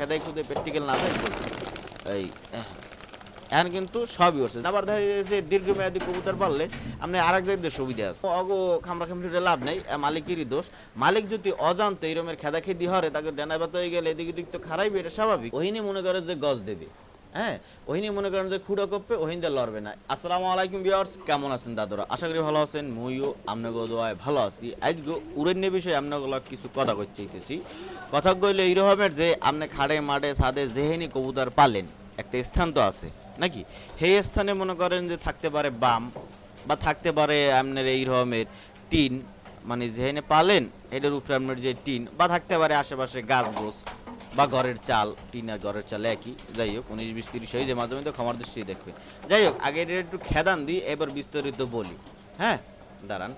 খেদাই খুদে প্র্যাকটিক্যাল না থাকবে এই এখন কিন্তু সবই হচ্ছে। আবার দেখা যাচ্ছে দীর্ঘমেয়াদী কবুতর পারলে আপনি আর এক জায়গায় সুবিধা আছে। অগো খামরা খামড়িটা লাভ নেই মালিকেরই দোষ। মালিক যদি অজান্তে এরমের খেদা খেদি হরে, তাকে ডেনা বাতা হয়ে গেলে এদিক দিক তো খারাইবে, এটা স্বাভাবিক। ওহিনী মনে করে যে গজ দেবে। হ্যাঁ ওহিনী মনে করেন যে খুঁড়ো কপে ওহিনদা লড়বে না। আসসালামু আলাইকুম বিয়ার্স কেমন আছেন দাদুরা? আশা করি ভালো আছেন, মুইও আমনগো দোয়ায় ভালো আছি। আজকে উড়ন্য বিষয়ে আমনগুলো কিছু কথা কই চাইতেছি। কথা কইলে এই এইরকমের যে আপনি খাড়ে মাঠে ছাদে যেহেনি কবুতর পালেন, একটা স্থান তো আছে, নাকি? সেই স্থানে মনে করেন যে থাকতে পারে বাম, বা থাকতে পারে আপনার এই রকমের টিন মানে যেখানে পালেন, এটার উপরে আপনার যে টিন, বা থাকতে পারে আশেপাশে গাছ গোছ বা ঘরের চাল টিন আর ঘরের চাল একই। যাই হোক, উনিশ, বিশ, তিরিশ হয়ে যে মাঝে মধ্যে ক্ষমার দৃষ্টি দেখবে। যাই হোক আগে এটা একটু খেদান দিই এবার বিস্তারিত বলি। হ্যাঁ? দাঁড়ান।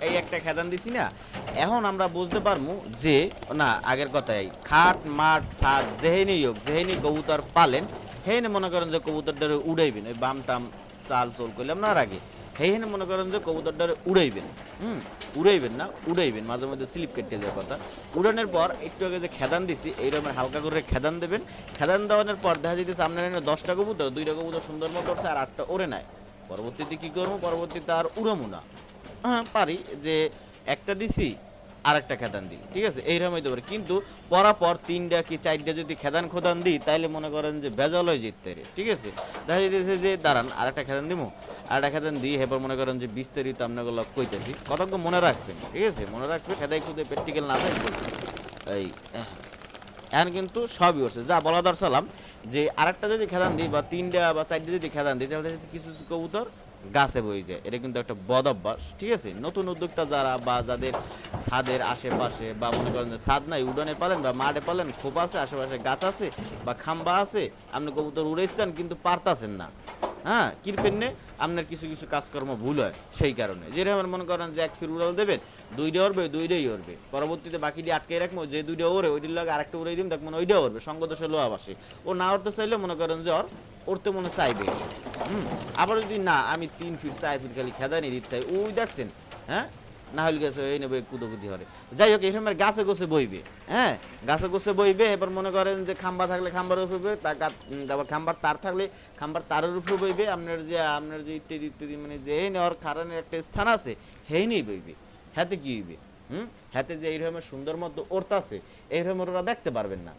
এই- একটা খেদান দিছি না। এখন আমরা বুঝতে পারব যে, না, আগের কথাই। খাট, মাঠ, ছাদ, যেহেনি হোক, যেহেনি কবুতর পালেন হেনে মনে করেন যে কবুতরটারে উড়াইবেন। ওই বাম টাম চাল চল করলাম না আর আগে। হেনে মনে করেন যে কবুতরটারে উড়াইবেন, হুম, উড়াইবেন না, উড়াইবেন, মাঝে মধ্যে স্লিপ কেটে যাওয়ার কথা। উড়ানোর পর একটু আগে যে খেদান দিছি, এইরকম হালকা করে খেদান দেবেন। খেদান দেওয়ানোর পর দেখা যেতেছে আপনার দশটা কবুতর, দুইটা কবুতর সুন্দর মতো করছে আর আটটা ওড়ে নেয় পরবর্তীতে কী করব? পরবর্তীতে আর উড়ামো না। হ্যাঁ পারি যে একটা দিছি আর একটা খেদান দিই ঠিক আছে? এইরকম হইতে পারে। কিন্তু পরাপর তিনটা কি চারটা যদি খেদান খোদান দিই তাহলে মনে করেন যে বেজাল হয়ে পারে ঠিক আছে? দেখা যেতেছে যে দাঁড়ান আর একটা খেদান দিব আর একটা খেদান দিই এবার মনে করেন যে বিস্তারিত আপনাগুলো কইতেছি। কতক্ষণ মনে রাখবেন ঠিক আছে? মনে রাখবেন খেদাই খুদে প্র্যাকটিক্যাল না থাকবে এই আহ, এখন কিন্তু সবই হচ্ছে যা বলা দরসালাম যে আরেকটা যদি খেদান দিই বা তিনটা বা চারটা যদি খেদান দিই তাহলে কিছু কবুতর গাছে বই যায়। এটা কিন্তু একটা বদ অভ্যাস, ঠিক আছে? নতুন উদ্যোক্তা যারা বা যাদের ছাদের আশেপাশে বা মনে করেন যে ছাদ নাই, উডনে পালেন বা মাঠে পালেন, খোপ আছে, আশেপাশে গাছ আছে বা খাম্বা আছে, আপনি কবুতর উড়েছেন কিন্তু পারতাছেন না। হ্যাঁ কিরপেন্নে আপনার কিছু কিছু কাজকর্ম ভুল হয় সেই কারণে। যেরকম মনে করেন যে এক ফির উড়াল দেবেন দুইটা ওরবে দুইটাই ওরবে পরবর্তীতে বাকি দিয়ে আটকে রাখব, যে দুইটা ওরে ওইটির লাগে আরেকটা উড়াই দিন দেখবেন ওইটা ওরবে সঙ্গত লোয়া বাসে। ও না ওরতে চাইলে মনে করেন যে ওর উড়তে মনে চাইবে হুম, আবার যদি না, আমি তিন ফিট চার ফিট খালি খেদানি দিতে ওই দেখছেন হ্যাঁ না হলে গেছে, এই নেবে কুদোকুদি হরে। যাই হোক এরকম গাছে গোছে বইবে হ্যাঁ? গাছে গোছে বইবে, এবার মনে করেন যে খাম্বা থাকলে খাম্বার উপরে বইবে তারপর খাম্বার তার থাকলে খাম্বার তারের উপরে বইবে, আপনার যে আপনার যে ইত্যাদি ইত্যাদি মানে যে এই নেওয়ার কারণে একটা স্থান আছে হেই নেই বইবে। হাতে কি হইবে? হুম? হাতে যে এইরকমের সুন্দর মতো ওরতাছে এইরকম ওরা দেখতে পারবেন না।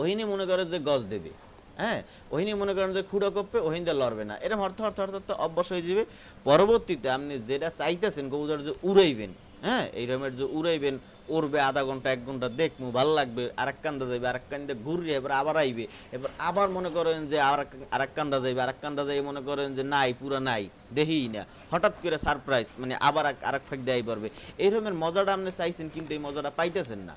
ওহিনী মনে করে যে গজ দেবে। হ্যাঁ? ওহিনী মনে করেন যে খুঁড়ো কপে ওহিনদা লড়বে না। এরকম অর্থ অর্থ অর্থ অভ্যাস হয়ে যাবে। পরবর্তীতে আপনি যেটা চাইতেছেন, কবুতর যে উড়াইবেন হ্যাঁ? এই রকমের যে উড়াইবেন, উড়বে আধা ঘণ্টা, এক ঘণ্টা দেখমু, ভালো লাগবে, আরেক কান্দা যাইবে, আরেক কান্দা ঘুরবে এবার আবার আইবে। এবার আবার মনে করেন যে আর আরেক কান্দা যাইবে, আরেক কান্দা যাই মনে করেন যে নাই, পুরা নাই, দেখিই না। হঠাৎ করে সারপ্রাইজ মানে আবার এক- আরেক ফাঁক দেয় পারবে এই রকমের মজাটা আপনি চাইছেন, কিন্তু এই মজাটা পাইতেছেন না।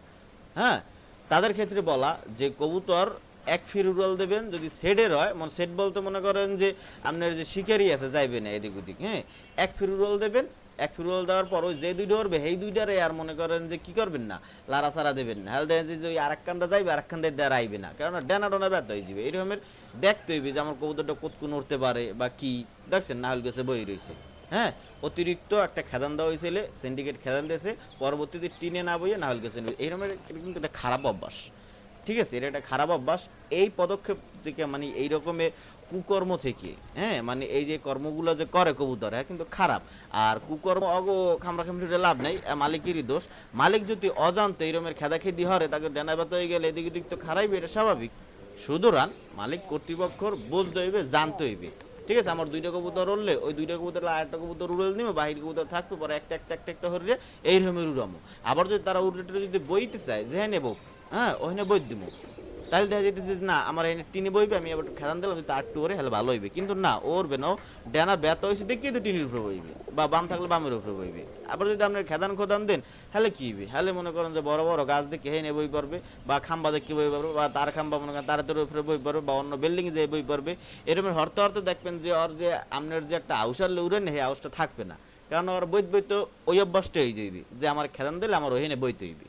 হ্যাঁ? তাদের ক্ষেত্রে বলা যে কবুতর এক ফির উড়াল দেবেন, যদি সেডের হয় মানে সেট বলতে মনে করেন যে আপনার যে শিকারি আছে, যাইবে না এদিক ওদিক হ্যাঁ? এক ফির উড়াল দেবেন, এক উড়াল দেওয়ার পর ওই যে দুইটা উড়বে, সেই দুইটারে আর মনে করেন যে কি করবেন না লারা সারা দেবেন না। হ্যাঁ দেখেন যে ওই আরেক কান্দা যাইবে আরেক কান্দা দেওয়ার আইবে না। কারণ ডেনা ডোনা ব্যথা হয়ে যাবে এরকমের দেখতে হইবে যে আমার কবুতরটা কতক্ষণ উঠতে পারে বা কি। দেখছেন না হলে গেছে, বই রয়েছে হ্যাঁ? অতিরিক্ত একটা খেদান দেওয়া হয়েছিল সিন্ডিকেট খেদান দিয়েছে, পরবর্তীতে টিনে না বইয়ে না হলে গেছে। এইরকমের এটা কিন্তু একটা খারাপ অভ্যাস। ঠিক আছে, এটা একটা খারাপ অভ্যাস। এই পদক্ষেপ থেকে মানে এই রকমের কুকর্ম থেকে হ্যাঁ মানে এই যে কর্মগুলো যে করে কবুতর হ্যাঁ কিন্তু খারাপ। আর কুকর্ম অগ খামরা খামড়িটা লাভ নেই মালিকেরই দোষ। মালিক যদি অজান্ত এই রকমের খেদা খেদি হরে, তাকে ডেনা হয়ে গেলে এদিক ওদিক তো খারাইবে, এটা স্বাভাবিক। সুতরাং মালিক কর্তৃপক্ষর বুঝতে হইবে জানতে হইবে। ঠিক আছে, আমার দুইটা কবুতর উড়লে, ওই দুইটা কবুতর আর একটা কবুতর উড়ে নিবে বাহির কবুতর থাকবে, পরে একটা একটা একটা একটা হরিয়ে এই রকমের উড়ামো। আবার যদি তারা উড়ে টুড়ে যদি বইতে চায়, যে হ্যাঁ নেব। হ্যাঁ ওখানে বই দিব। তাহলে দেখা যেতেছে যে না, আমার এনে টিনে বইবে, আমি আবার খেলান দিলাম, যদি আটটু ওরে হলে ভালো হইবে। কিন্তু না, ওরবে না ডেনা ব্যথা হয়েছে দেখিয়ে তো টিনের উপরে বইবে, বা বাম থাকলে বামের উপরে বইবে। আবার যদি আপনার খেদান খোদান দেন হলে কী হইবে? হলে মনে করেন যে বড় বড় গাছ দেখে হেনে বই পড়বে, বা খাম্বা দেখে বই পড়বে, বা তার খাম্বা মনে করেন তার তোর উপরে বই পড়বে, বা অন্য বিল্ডিং যে বই পড়বে, এরকম হরতে হরতে দেখবেন যে ওর যে আপনার যে একটা আউসার উড়েন সেই আউসটা থাকবে না। কারণ ওর বই বই তো ওই অভ্যাসটা হয়ে যাইবে, যে আমার খেদান দিলে আমার ওখানে বইতে হইবে।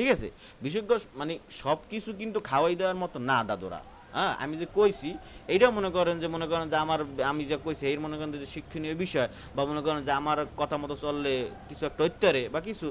ঠিক আছে? বিশেষজ্ঞ মানে সব কিছু কিন্তু খাওয়াই দেওয়ার মতো না দাদুরা। হ্যাঁ আমি যে কইছি, এইটাও মনে করেন যে, মনে করেন যে আমার, আমি যে কইছি, এই মনে করেন যে শিক্ষণীয় বিষয় বা মনে করেন যে আমার কথা মতো চললে কিছু একটা অত্যারে বা কিছু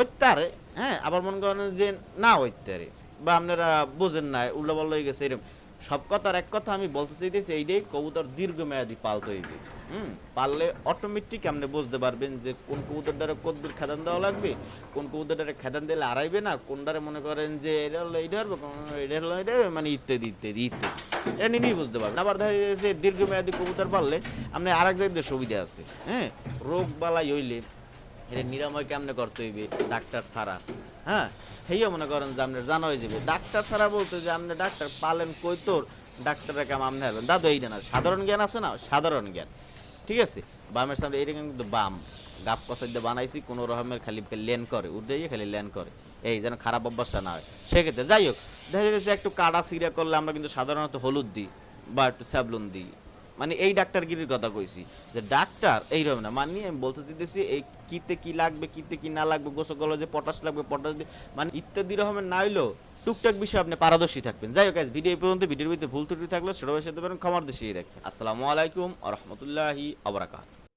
অত্যারে হ্যাঁ আবার মনে করেন যে না অত্যারে বা আপনারা বোঝেন না উল্টো হয়ে গেছে এরকম সব কথার এক কথা আমি বলতে চাইতেছি এইটাই কবুতর দীর্ঘমেয়াদী পালতে হইবে হুম? পারলে অটোমেটিক আপনি বুঝতে পারবেন যে কোন কবুতর দ্বারা কতদূর খেদান দেওয়া লাগবে কোন কবুতর দ্বারা খেদান দিলে আড়াইবে না কোনটারে মনে করেন যে এটা হলো এইটা হবে এটা হলো এটা হবে, মানে ইত্যাদি ইত্যাদি ইত্যাদি। এটা নিজেই বুঝতে পারবেন। আবার দেখা যাচ্ছে দীর্ঘমেয়াদী কবুতর পারলে আপনি আর এক জায়গায় সুবিধা আছে হ্যাঁ? রোগ বালাই হইলে এটা নিরাময় কেমনে করতে হইবে ডাক্তার ছাড়া হ্যাঁ? হেইও মনে করেন যে আপনার জানা হয়ে যাবে। ডাক্তার ছাড়া বলতে যে আপনি ডাক্তার পালেন কই তোর? ডাক্তাররা কেমন আপনি হবেন দাদু, এইটা না, সাধারণ জ্ঞান আছে না? সাধারণ জ্ঞান। ঠিক আছে? বামের সামনে এইটা কিন্তু বাম। গাপ কষাই দিয়ে বানাইছি, কোনো রকমের খালি লেন করে উঠে খালি লেন করে। এই যেন খারাপ অভ্যাসটা না হয়। সেক্ষেত্রে যাই হোক, দেখা যাচ্ছে একটু কাটা সিরা করলে আমরা কিন্তু সাধারণত হলুদ দিই বা একটু স্যাবলুন দিই। মানে এই ডাক্তারগিরির কথা কইছি, যে ডাক্তার, এইরকম না মানে আমি বলতে চাইতেছি এই কিতে কি লাগবে, কিতে কি না লাগবে, গোসল যে পটাশ লাগবে, পটাশ মানে ইত্যাদি রকমের না হইলেও টুকটাক বিষয়ে আপনি পারদর্শী থাকবেন। যাই হোক ভিডিও পর্যন্ত, ভিডিওর ভিতরে ভুল ত্রুটি থাকলে সেটা সাথে পারেন ক্ষমার দেশিয়ে দেখবেন। আসসালামু আলাইকুম রহমতুল্লাহি আবরাকাত